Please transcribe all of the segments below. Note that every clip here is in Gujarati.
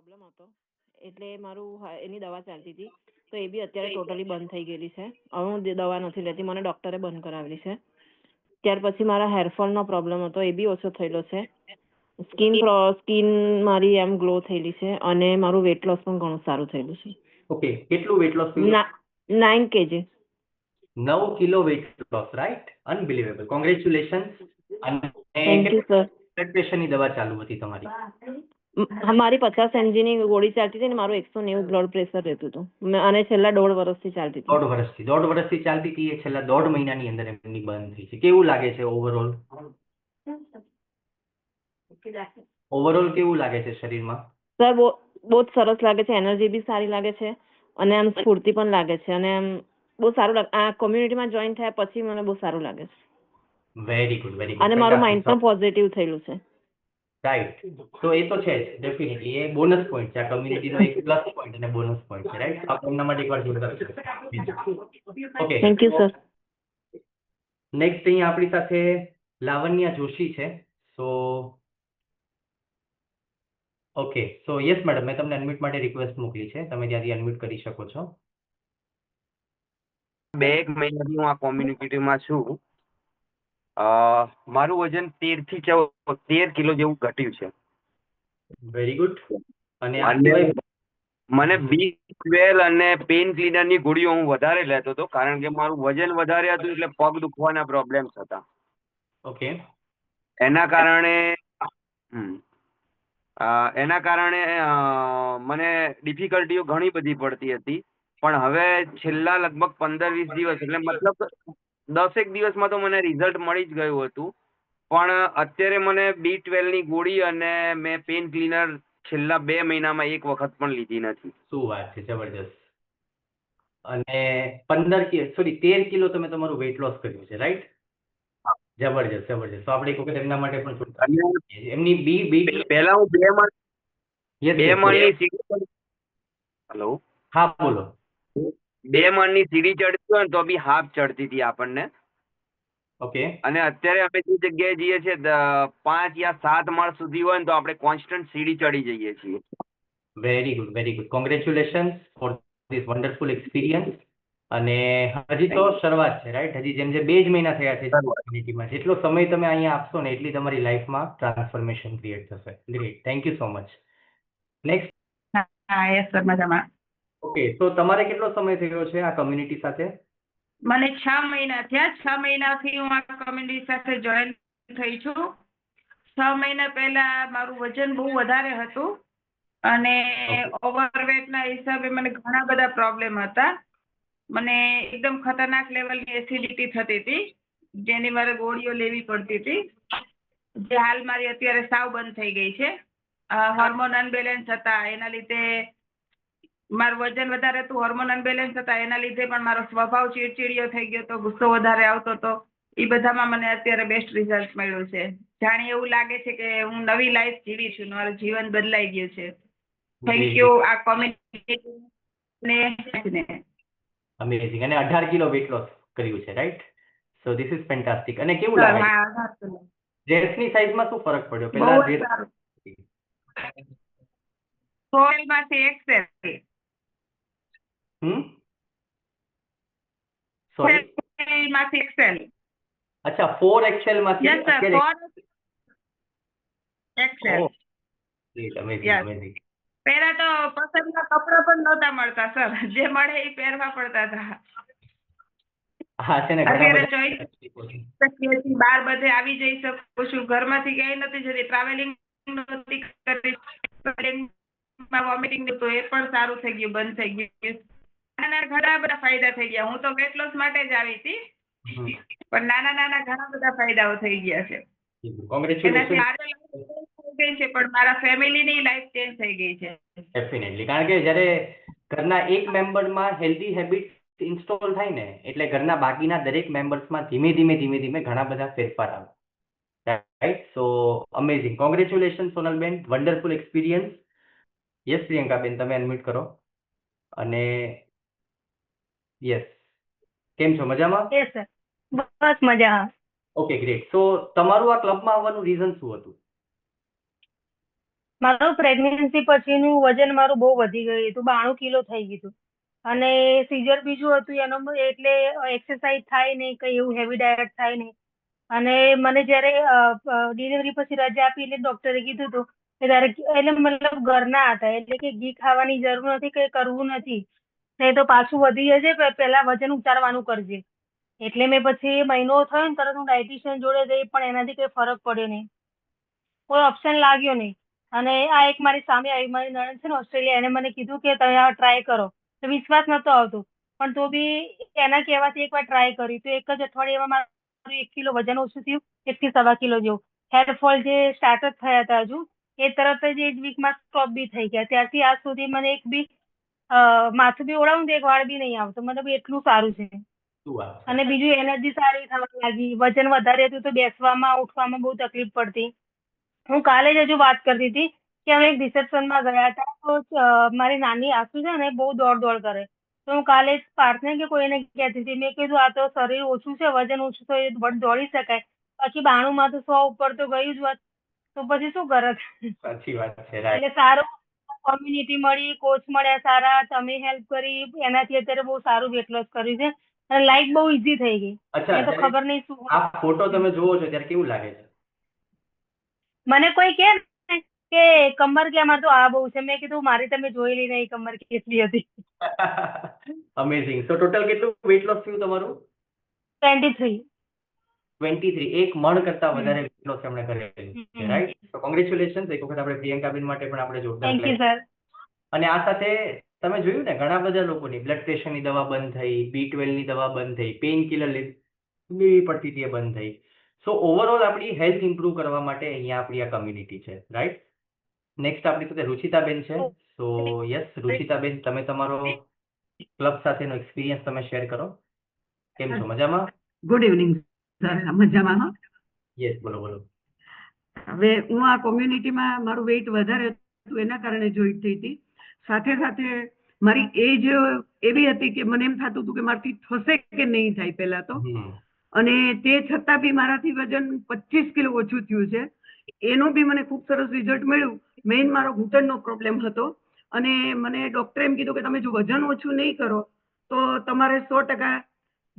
પ્રોબ્લેમ હતો. એટલે મારું એની દવા ચાલતી હતી. તો એ બી અત્યારે ટોટલી બંધ થઈ ગયેલી છે. હવે હું દવા નથી લેતી. મને ડોક્ટરે બંધ કરાવેલી છે. ત્યાર પછી મારા હેરફોલ નો પ્રોબ્લેમ હતો. એ બી ઓછો થયેલો છે. સ્કિન સ્કિન મારી એમ ગ્લો થયેલી છે અને મારું વેટ લોસ પણ ઘણું સારું થયેલું છે. ઓકે કેટલું વેટ લોસ નાઇન કેજી નવ kilo weight loss right unbelievable congratulation અને થેન્ક યુ સર બ્લડ પ્રેશરની દવા ચાલુ હતી તમારી. મારી પચાસ એમજી ની ગોળી ચાલતી હતી ને મારું એકસો નેવું બ્લડ પ્રેશર રહેતું હતું. અને છેલ્લા દોઢ વર્ષથી ચાલતી હતી. દોઢ વર્ષથી દોઢ વર્ષથી ચાલતી હતી એ છેલ્લા દોઢ મહિનાની અંદર એમની બંધ થઈ છે. કેવું લાગે છે ઓવરઓલ ઓવરઓલ કેવું લાગે છે શરીરમાં? સર બહુ બહુ જ સરસ લાગે છે. એનર્જી બી સારી લાગે છે અને આમ સ્ફૂર્તિ પણ લાગે છે અને આમ બહુ સારું લાગે આ કોમ્યુનિટીમાં જોઈન થયા પછી મને બહુ સારું લાગે છે. વેરી ગુડ વેરી અને મારું માઇન્ડ પણ પોઝિટિવ થયેલું છે. રાઈટ તો એ તો છે જ ડેફિનેટલી એ બોનસ પોઈન્ટ છે. આ કમ્યુનિટીનો એક પ્લસ પોઈન્ટ અને બોનસ પોઈન્ટ છે રાઈટ આપણે એમના માટે એકવાર જોરદાર okay thank you sir next અહીં આપણી સાથે લાવણ્યા જોશી છે. So okay so yes madam મેં તમને અનમ્યુટ માટે રિક્વેસ્ટ મોકલી છે. તમે ત્યાંથી અનમ્યુટ કરી શકો છો. બે એક મહિનાથી હું આ કોમ્યુનિટીમાં છું. મારું વજન તેરથી ચૌદ તેર કિલો જેવું ઘટ્યું છે. વેરી ગુડ અને મને બી ટ્વેલ અને પેઇન ક્લીનરની ગોળીઓ હું વધારે લેતો હતો કારણ કે મારું વજન વધારે હતું એટલે પગ દુખવાના પ્રોબ્લેમ્સ હતા. ઓકે એના કારણે એના કારણે મને ડિફિકલ્ટીઓ ઘણી બધી પડતી હતી. પણ હવે છેલ્લા લગભગ પંદર વીસ દિવસ એટલે મતલબ દસેક દિવસમાં તો મને રિઝલ્ટ મળી જ ગયું હતું. પણ અત્યારે મને બી ટ્વેલ્વની ગોળી અને મેં પેન ક્લીનર છેલ્લા બે મહિનામાં એક વખત પણ લીધી નથી. શું વાત છે જબરજસ્ત. અને પંદર કિલો સોરી તેર કિલો તમે તમારું વેટ લોસ કર્યું છે રાઈટ જબરજસ્ત જબરજસ્ત. તો આપણે એક વખત એમના માટે પણ. એમની બી બી પહેલા હું બે મણ બે મણની સીડી હેલો હા બોલો. બે મણની સીડી ચડતી હોય ને તો બી હાફ ચડતી હતી આપણને. ઓકે. અને અત્યારે અમે જે જગ્યાએ જઈએ છીએ પાંચ યા સાત માળ સુધી હોય ને તો આપણે કોન્સ્ટન્ટ સીડી ચડી જઈએ છીએ. Very good very good. Congratulation for this wonderful experience અને હજી તો શરૂઆત છે રાઈટ હજી જેમ જે બે જ મહિના થયા છે કમ્યુનિટીમાં જેટલો સમય તમે અહીંયા આપશો ને એટલી તમારી લાઈફમાં ટ્રાન્સફોર્મેશન ક્રિએટ થશે. Great thank you so much next હા યસ સર મજામાં. ઓકે તો તમારે કેટલો સમય થયો છે આ કમ્યુનિટી સાથે? મને છ મહિના થયા. છ મહિનાથી હું આ કમ્યુનિટી સાથે જોઈન થઈ છું. છ મહિના પહેલા મારું વજન બહુ વધારે હતું અને ઓવરવેટના હિસાબે મને ઘણા બધા પ્રોબ્લેમ હતા. મને એકદમ ખતરનાક લેવલની એસિડિટી થતી હતી જેની મારે ગોળીઓ લેવી પડતી હતી. જે હાલ મારી અત્યારે સાવ બંધ થઈ ગઈ છે. હોર્મોન અનબેલેન્સ હતા. એના લીધે મારું વજન વધારે હતું હોર્મોન અનબેલેન્સ હતા એના લીધે પણ મારો સ્વભાવ ચીડચીડિયો થઈ ગયો તો ગુસ્સો વધારે આવતો હતો. એ બધામાં મને અત્યારે બેસ્ટ રિઝલ્ટ મળ્યું છે. જાણે એવું લાગે છે કે હું નવી લાઈફ જીવી છું મારું જીવન બદલાઈ ગયું છે. થેન્ક યુ આ કોમ્યુનિટી ને. અમેઝિંગ અને અઢાર કિલો વેટ લોસ કર્યું છે right so this is fantastic અને કેવું લાગે. ડ્રેસની સાઈઝમાં શું ફરક પડ્યો? પહેલા જ જે માંથી એક્સેલ હમ? સોરી માંથી એક્સેલ અચ્છા ફોર એક્સેલમાંથી યસ સર અત્યારે excel great, amazing, Yes. amazing. પહેલા તો પસંદના કપડા પણ નહોતા મળતા સર જે મળે એ પહેરવા પડતા હતા. હા છે ને ઘણા બધા બહાર આવી જઈ શકું છું. ઘરમાંથી ક્યાંય નથી જતી ટ્રાવેલિંગ નથી કરતી વોમિટિંગ તો એ પણ સારું થઈ ગયું બંધ થઈ ગયું. નાના ઘણા બધા ફાયદા થઈ ગયા. હું તો વેટ લોસ માટે જ આવી હતી. પણ નાના નાના ઘણા બધા ફાયદાઓ થઈ ગયા છે. પણ મારા ફેમિલીની લાઈફ ચેન્જ થઈ ગઈ છે. Definitely. કારણ કે જ્યારે ઘરના એક મેમ્બરમાં હેલ્ધી હેબિટ ઇન્સ્ટોલ થાય ને એટલે ઘરના બાકીના દરેક મેમ્બર્સમાં ધીમે ધીમે ધીમે ધીમે ઘણા બધા ફેરફાર આવે. રાઈટ સો અમેઝિંગ કોંગ્રેચ્યુલેશન સોનલબેન. વન્ડરફુલ એક્સપિરિયન્સ યસ પ્રિયંકાબેન તમે અનમ્યુટ કરો. અને યસ કેમ છો? મજામાં? યસ સર બસ મજા ઓકે ગ્રેટ સો તમારું આ ક્લબમાં આવવાનું રીઝન શું હતું? મારું પ્રેગ્નન્સી પછીનું વજન મારું બહુ વધી ગયું હતું. બાણું કિલો થઈ ગયું હતું. અને સીઝર બીજું હતું એનો એટલે એક્સરસાઇઝ થાય નહીં કંઈ એવું હેવી ડાયટ થાય નહીં. અને મને જ્યારે ડિલિવરી પછી રજા આપી એટલે ડોક્ટરે કીધું હતું કે તારે એટલે મતલબ ઘરના હતા. એટલે કે ઘી ખાવાની જરૂર નથી કંઈ કરવું નથી. નહીં તો પાછું વધી જશે પે- પહેલા વજન ઉતારવાનું કરજે. એટલે મેં પછી મહિનો થયો ને, તરત હું ડાયટિશિયન જોડે ગઈ પણ એનાથી કોઈ ફરક પડ્યો નહીં. કોઈ ઓપ્શન લાગ્યો નહીં. અને આ એક મારી સામે આવી, મારી નણંદ છે ને, ઓસ્ટ્રેલિયા, એને મને કીધું કે તમે આ ટ્રાય કરો. તો વિશ્વાસ નતો આવતો. પણ તો બી એના કહેવાથી એકવાર ટ્રાય કરી. તો એક જ અઠવાડિયામાં મારું એક કિલો વજન ઓછું થયું એકથી સવા કિલો જેવું. હેરફોલ જે સ્ટાર્ટ જ થયા હતા હજુ, એ તરત જ એક વીકમાં સ્ટોપ બી થઈ ગયા. ત્યારથી આજ સુધી મને એક બી માથું બી ઓળાવું તો એક વાળ બી નહીં આવતો. મતલબ એટલું સારું છે. અને બીજું એનર્જી સારી થવા લાગી. વજન વધારે હતું તો બેસવામાં ઉઠવામાં બહુ તકલીફ પડતી. હું કાલે જ હજુ વાત કરતી હતી કે અમે એક રિસેપ્શનમાં ગયા હતા. તો મારી નાની આસુ છે ને બહુ દોડ દોડ કરે. તો હું કાલે જ પાર્થને કે કોઈને કહેતી હતી. મેં કીધું આ તો શરીર ઓછું છે વજન ઓછું તો એ દોડી શકાય. પછી બાણું માં તો સો ઉપર તો ગયું જ વાત તો પછી શું કરત? સાચી વાત છે એટલે સારું કોમ્યુનિટી મળી કોચ મળ્યા સારા તમે હેલ્પ કરી એનાથી અત્યારે બહુ સારું વેટ લોસ કર્યું છે. અને લાઈફ બહુ ઈઝી થઈ ગઈ. અચ્છા તો ખબર નહીં શું આ ફોટો તમે જોવો છો ત્યારે કેવું લાગે છે? મને કોઈ કે કે કમર કે આમાં તો આ બહુ છે. મેં કીધું મારી તમે જોયેલી નહીં કમર કેટલી હતી. અમેઝિંગ સો ટોટલ કેટલું વેટ લોસ થયું તમારું? ટ્વેન્ટી થ્રી ટ્વેન્ટી થ્રી એક મણ કરતા વધારે વેટ લોસ એમણે કરેલું. રાઈટ તો કોંગ્રેચ્યુલેશન એક વખત આપણે પ્રિયંકાબેન માટે પણ આપણે જોરદાર થેન્ક યુ clap. સર અને આ સાથે તમે જોયું ને ઘણા બધા લોકોની બ્લડ પ્રેશરની દવા બંધ થઈ બી ટ્વેલ્વની દવા બંધ થઈ પેઇન કિલર લેવી પડતી હતી એ બંધ થઈ. સો ઓવરઓલ આપણી હેલ્થ ઇમ્પ્રુવ કરવા માટે અહીંયા આપણી આ કમ્યુનિટી છે રાઈટ નેક્સ્ટ આપણી સાથે રુચિતાબેન છે. સો યસ રુચિતાબેન તમે તમારો ક્લબ સાથેનો એક્સપિરિયન્સ તમે શેર કરો. કેમ છો? મજામાં? ગુડ ઇવનિંગ મજામાં હો? યસ બોલો બોલો. હવે હું આ કોમ્યુનિટીમાં મારું વેઇટ વધારે હતું એના કારણે જોઈન્ટ થઈ હતી. સાથે સાથે મારી એજ એવી હતી કે મને એમ થતું હતું કે મારાથી થશે કે નહીં થાય પહેલા તો. અને તે છતાં બી મારાથી વજન પચીસ કિલો ઓછું થયું છે. એનું બી મને ખૂબ સરસ રિઝલ્ટ મળ્યું. મેઇન મારો ઘૂંટણનો પ્રોબ્લેમ હતો. અને મને ડોક્ટરે એમ કીધું કે તમે જો વજન ઓછું નહીં કરો તો તમારે સો ટકા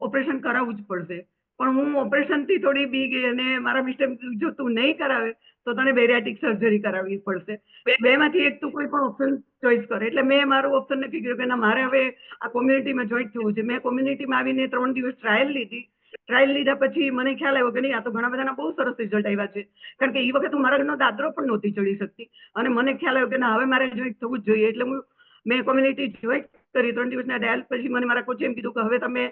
ઓપરેશન કરાવવું જ પડશે. પણ હું ઓપરેશનથી થોડી બી ગઈ અને મારા મિસ્ટર જો તું નહીં કરાવે, તો તને બેરિયાટિક સર્જરી કરાવવી પડશે. બે માંથી એક તું કોઈ પણ ઓપ્શન ચોઈસ કરે. એટલે મેં મારું ઓપ્શન નક્કી કર્યું કે ના, મારે હવે આ કોમ્યુનિટીમાં જોઈન્ટ થવું છે. મેં કોમ્યુનિટીમાં આવીને ત્રણ દિવસ ટ્રાયલ લીધી. ટ્રાયલ લીધા પછી મને ખ્યાલ આવ્યો કે નહીં, આ તો ઘણા બધાના બહુ સરસ રિઝલ્ટ આવ્યા છે. કારણ કે એ વખત હું મારા ઘરનો દાદરો પણ નહોતી ચડી શકતી. અને મને ખ્યાલ આવ્યો કે ના, હવે મારે જોઈન્ટ થવું જ જોઈએ. એટલે હું મેં કોમ્યુનિટી જોઈન કરી, ત્રણ દિવસના ડાયલ પછી મને મારા કોચે એમ કીધું કે હવે તમે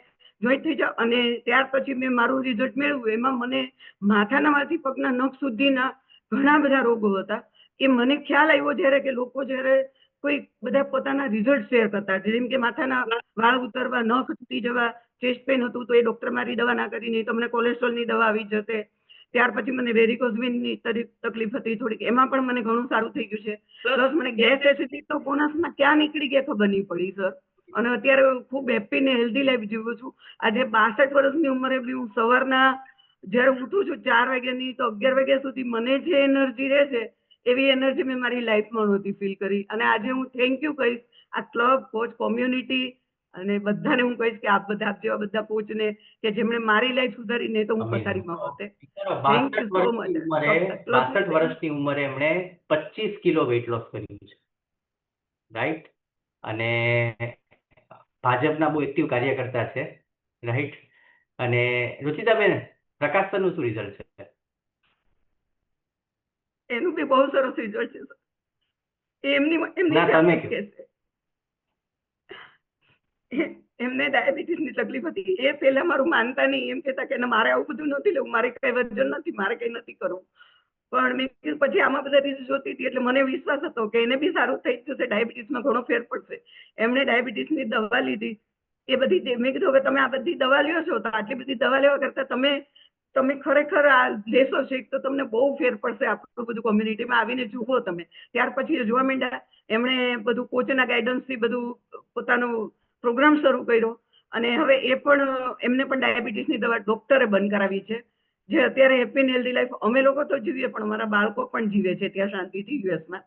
જોઈન થઈ જાઓ. અને ત્યાર પછી મેં મારું રિઝલ્ટ મેળવ્યું. એમાં મને માથાના માંથી પગના નખ સુધીના ઘણા બધા રોગો હતા. એ મને ખ્યાલ આવ્યો જ્યારે કે લોકો જ્યારે કોઈ બધા પોતાના રિઝલ્ટ શેર કરતા. જેમ કે માથાના વાળ ઉતરવા, નખ તૂટી જવા ચેસ્ટ પેન હતું તો એ ડોક્ટર મારી દવા ના કરી નહીં તમને કોલેસ્ટ્રોલની દવા આવી જશે. ત્યાર પછી મને વેરિકોઝવેનની તકલીફ હતી થોડીક. એમાં પણ મને ઘણું સારું થઈ ગયું છે. પ્લસ મને ગેસ એસિડિટી તો બોનસમાં ક્યાં નીકળી ગયા ખબર નહીં પડી, સર. અને અત્યારે ખૂબ હેપી ને હેલ્ધી લાઈફ જીવું છું. આજે બાસઠ વર્ષની ઉંમરે બી હું સવારના જ્યારે ઉઠું છું ચાર વાગ્યાની, તો અગિયાર વાગ્યા સુધી મને જે એનર્જી રહે છે, એવી એનર્જી મેં મારી લાઈફમાં નહોતી ફીલ કરી. અને આજે હું થેન્ક યુ કહીશ. આ ક્લબ, કોચ, કોમ્યુનિટી અને બધાને હું કહીશ કે આપ બધા આપ જેવા બધા કોચને કે જેમણે મારી લાઈફ સુધારી ને તો હું. પથારીમાં હોતે. બાસઠ વર્ષની ઉંમરે બાસઠ વર્ષની ઉંમરે એમણે પચીસ કિલો વેટ લોસ કર્યું છે. રાઈટ અને ભાજપના બહુ એક્ટિવ કાર્યકર્તા છે. રાઈટ અને રુચિતાબેન પ્રકાશ સરનું શું રિઝલ્ટ છે? એનું બી બહુ સરસ રિઝલ્ટ છે એમની એમની તમે કે એમને ડાયાબિટીસની તકલીફ હતી. એ પહેલા મારું માનતા નહીં. એમ કહેતા કે મારે આવું બધું નથી લેવું. મારે કઈ વજન નથી. મારે કઈ નથી કરવું. પણ મેં કીધું, પછી આમાં બધા રિઝલ્ટ જોતી હતી. એટલે મને વિશ્વાસ હતો કે એને બી સારું થઈ જશે. ડાયાબિટીસમાં ઘણો ફેર પડશે. એમણે ડાયાબિટીસની દવા લીધી. એ બધી મેં કીધું, હવે તમે આ બધી દવા લ્યો છો, તો આટલી બધી દવા લેવા કરતા તમે તમે ખરેખર આ લેશો શીખ તો તમને બહુ ફેર પડશે આપણું બધું કોમ્યુનિટીમાં આવીને જુઓ તમે. ત્યાર પછી જોવા માંડ્યા. એમણે બધું કોચના ગાઈડન્સથી બધું પોતાનો પ્રોગ્રામ શરૂ કર્યો અને હવે એ પણ એમને પણ ડાયાબિટીસની દવા ડોક્ટરે બંધ કરાવી છે. જે અત્યારે હેપી એન્ડ હેલ્ધી લાઈફ અમે લોકો તો જીવીએ પણ અમારા બાળકો પણ જીવે છે ત્યાં શાંતિથી યુએસમાં.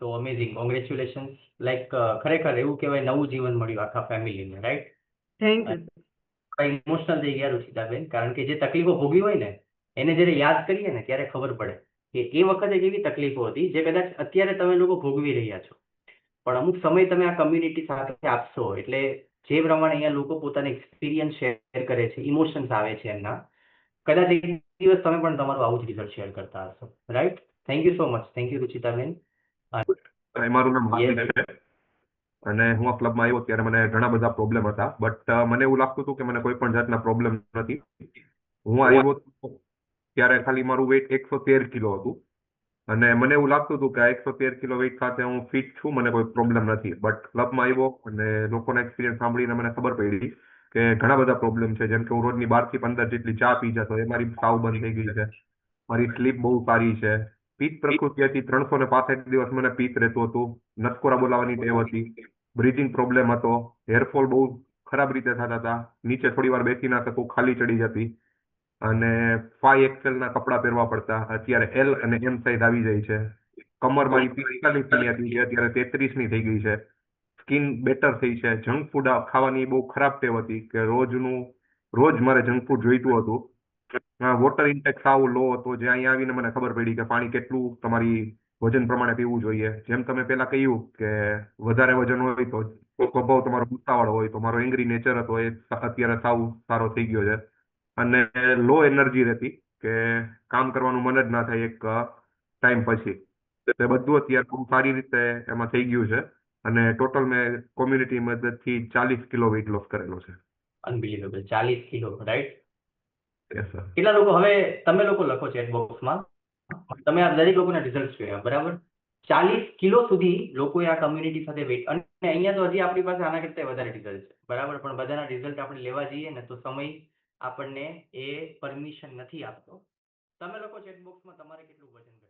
સો અમેઝિંગ કોંગ્રેચ્યુલેશન લાઈક ખરેખર એવું કહેવાય નવું જીવન મળ્યું આખા ફેમિલીને રાઈટ થેન્ક યુ ઇમોશનલ થઈ ગયા રુચિતાબેન કારણ કે જે તકલીફો ભોગવી હોય ને એને જ્યારે યાદ કરીએ ને ત્યારે ખબર પડે કે એ વખતે કેવી તકલીફો હતી જે કદાચ અત્યારે તમે લોકો ભોગવી રહ્યા છો. પણ અમુક સમય તમે આ કમ્યુનિટી સાથે આપશો એટલે જે પ્રમાણે અહીંયા લોકો પોતાના એક્સપિરિયન્સ શેર કરે છે ઇમોશન્સ આવે છે એમના કદાચ એક દિવસ તમે પણ તમારું આવું જ રિઝલ્ટ શેર કરતા હશો right thank you so much thank you રુચિતાબેન મારું નામ. હાર્દિક છે. અને હું આ ક્લબમાં આવ્યો ત્યારે મને ઘણા બધા પ્રોબ્લેમ હતા. બટ મને એવું લાગતું હતું કે મને કોઈ પણ જાતના પ્રોબ્લેમ નથી. હું આવ્યો ત્યારે ખાલી મારું વેઇટ એકસો તેર કિલો હતું. અને મને એવું લાગતું હતું કે આ એકસો તેર કિલો વેઇટ સાથે હું ફિટ છું, મને કોઈ પ્રોબ્લેમ નથી. બટ ક્લબમાં આવ્યો અને લોકોના એક્સપિરિયન્સ સાંભળીને મને ખબર પડી કે ઘણા બધા પ્રોબ્લેમ છે. જેમ કે હું રોજની બારથી પંદર જેટલી ચા પી જતો, એ મારી સાવ બંધ થઈ ગઈ છે. મારી સ્લીપ બહુ સારી છે. પિત્ત પ્રકૃતિ હતી ત્રણસો ને પાસઠ દિવસ મને પિત્ત રહેતું હતું. નસકોરા બોલાવાની ટેવ હતી. બ્રિથિંગ પ્રોબ્લેમ હતો. હેરફોલ બહુ ખરાબ રીતે થતા હતા. નીચે થોડી વાર બેસી ના શકું, ખાલી ચડી જતી. અને ફાઈ એક્સેલ ના કપડા પહેરવા પડતા. અત્યારે એલ અને એમ સાઈઝ આવી જાય છે. કમર મારી પિસ્તાલીસની હતી અત્યારે તેત્રીસની થઈ ગઈ છે. સ્કિન બેટર થઈ છે. જંક ફૂડ ખાવાની બહુ ખરાબ ટેવ હતી કે રોજનું, રોજ મારે જંક ફૂડ જોઈતું હતું. વોટર ઇન્ટેક સાવ લો હતો. જે અહીંયા આવીને મને ખબર પડી કે પાણી કેટલું તમારી વજન પ્રમાણે પીવું જોઈએ. જેમ તમે પેલા કહ્યું કે વધારે વજન હોય તો સ્વભાવ તમારો ગુસ્સાવાળો હોય તો મારો એંગ્રી નેચર હતો એ અત્યારે સાવ સારો થઈ ગયો છે. અને લો એનર્જી રહેતી કે કામ કરવાનું મન જ ના થાય એક ટાઈમ પછી. તે બધું અત્યારે બહુ સારી રીતે એમાં થઈ ગયું છે. અને ટોટલ મેં કોમ્યુનિટી મદદથી ચાલીસ કિલો વેઇટ લોસ કરેલો છે. અનબિલીવેબલ ચાલીસ કિલો રાઈટ. કેટલા લોકો હવે તમે લોકો લખો ચેટ બોક્સમાં તમે આ દરેક લોકોના રિઝલ્ટ જોયા બરાબર? ચાલીસ કિલો સુધી લોકોએ આ કમ્યુનિટી સાથે વેઇટ અને અહીંયા તો હજી આપણી પાસે આના કરતા વધારે રિઝલ્ટ છે બરાબર? પણ બધાના રિઝલ્ટ આપણે લેવા જઈએ ને તો સમય આપણને એ પરમિશન નથી આપતો. તમે લોકો ચેકબોક્સમાં તમારે કેટલું વજન